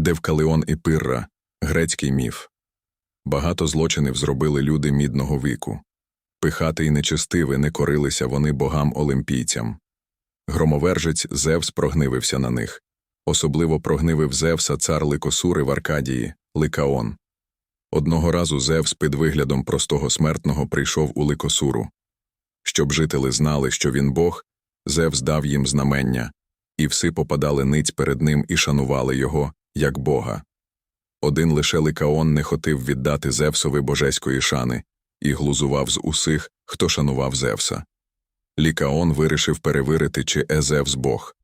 Девкалеон і Пирра, грецький міф. Багато злочинів зробили люди мідного віку. Пихати і нечестиві не корилися вони богам олімпійцям. Громовержець Зевс прогнивився на них. Особливо прогнивив Зевса цар Ликосури в Аркадії, Ликаон. Одного разу Зевс під виглядом простого смертного прийшов у Ликосуру. Щоб жителі знали, що він Бог, Зевс дав їм знамення, і всі попадали ниць перед ним і шанували його, як Бога. Один лише Ликаон не хотів віддати Зевсові божеської шани і глузував з усіх, хто шанував Зевса. Лікаон вирішив перевірити, чи е Зевс Бог.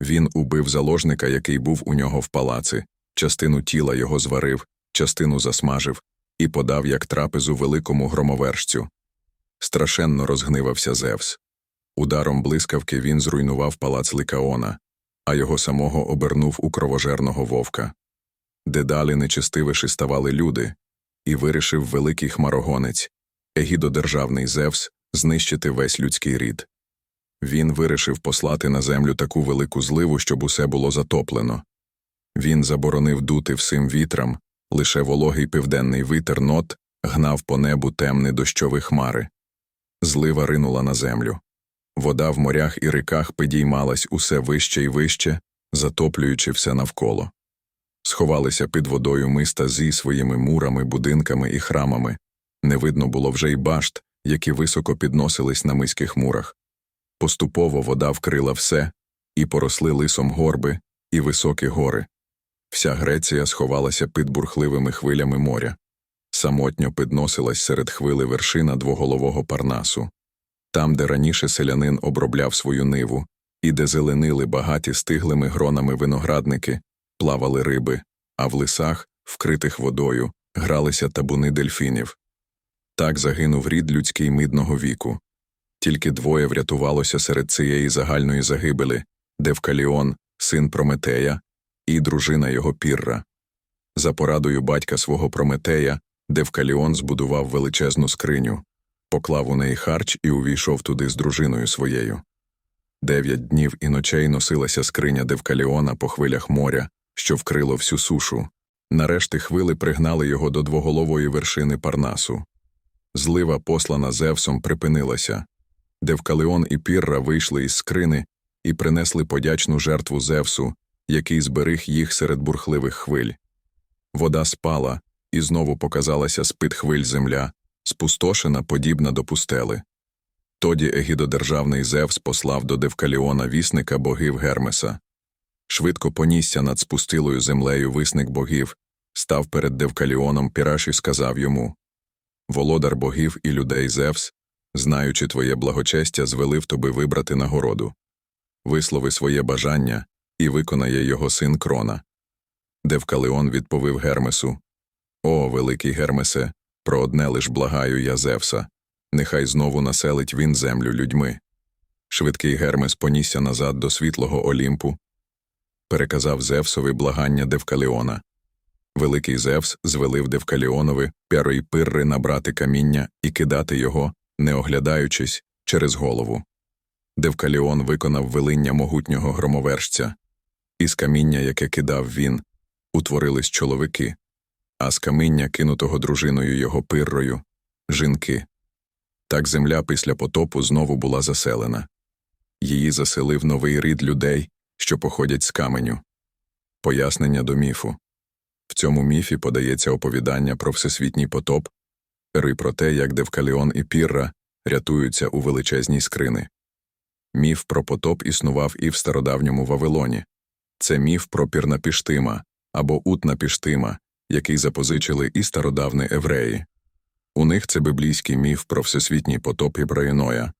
Він убив заложника, який був у нього в палаці, частину тіла його зварив, частину засмажив і подав як трапезу великому громовержцю. Страшенно розгнивався Зевс. Ударом блискавки він зруйнував палац Ликаона, а його самого обернув у кровожерного вовка. Дедалі нечистивіші ставали люди, і вирішив великий хмарогонець, егідодержавний Зевс, знищити весь людський рід. Він вирішив послати на землю таку велику зливу, щоб усе було затоплено. Він заборонив дути всім вітрам, лише вологий південний вітер нот гнав по небу темні дощові хмари. Злива ринула на землю. Вода в морях і ріках підіймалась усе вище і вище, затоплюючи все навколо. Сховалися під водою миста зі своїми мурами, будинками і храмами. Не видно було вже й башт, які високо підносились на миських мурах. Поступово вода вкрила все, і поросли лисом горби, і високі гори. Вся Греція сховалася під бурхливими хвилями моря. Самотньо підносилась серед хвили вершина двоголового парнасу. Там, де раніше селянин обробляв свою ниву, і де зеленили багаті стиглими гронами виноградники, плавали риби, а в лисах, вкритих водою, гралися табуни дельфінів. Так загинув рід людський мидного віку. Тільки двоє врятувалося серед цієї загальної загибелі Девкаліон, син Прометея, і дружина його Пірра. За порадою батька свого Прометея, Девкаліон збудував величезну скриню, поклав у неї харч і увійшов туди з дружиною своєю. Дев'ять днів і ночей носилася скриня Девкаліона по хвилях моря, що вкрило всю сушу. Нарешті хвили пригнали його до двоголової вершини Парнасу. Злива, послана Зевсом, припинилася. Девкалеон і Пірра вийшли із скрини і принесли подячну жертву Зевсу, який зберіг їх серед бурхливих хвиль. Вода спала, і знову показалася з-під хвиль земля, спустошена, подібна до пустели. Тоді егідодержавний Зевс послав до Девкаліона вісника богів Гермеса. Швидко понісся над спустилою землею висник богів, став перед Девкаліоном Піраш і сказав йому Володар богів і людей Зевс, знаючи твоє благочестя, звелив тобі вибрати нагороду. Вислови своє бажання і виконає його син крона. Девкалеон відповів Гермесу О, великий Гермесе, про одне лиш благаю я Зевса, нехай знову населить він землю людьми. Швидкий Гермес понісся назад до світлого Олімпу, переказав Зевсові благання Девкалеона. Великий Зевс звелив Девкаліонови пяро й пирри набрати каміння і кидати його, не оглядаючись, через голову. Девкаліон виконав велиння могутнього громовержця. Із каміння, яке кидав він, утворились чоловіки, а з каміння, кинутого дружиною його пиррою, жінки. Так земля після потопу знову була заселена. Її заселив новий рід людей, що походять з каменю. Пояснення до міфу. В цьому міфі подається оповідання про всесвітній потоп, ри про те, як Девкаліон і Пірра рятуються у величезній скрини. Міф про потоп існував і в стародавньому Вавилоні. Це міф про Пірнапіштима або Утнапіштима, який запозичили і стародавні евреї. У них це біблійський міф про всесвітній потоп Ібраїноя,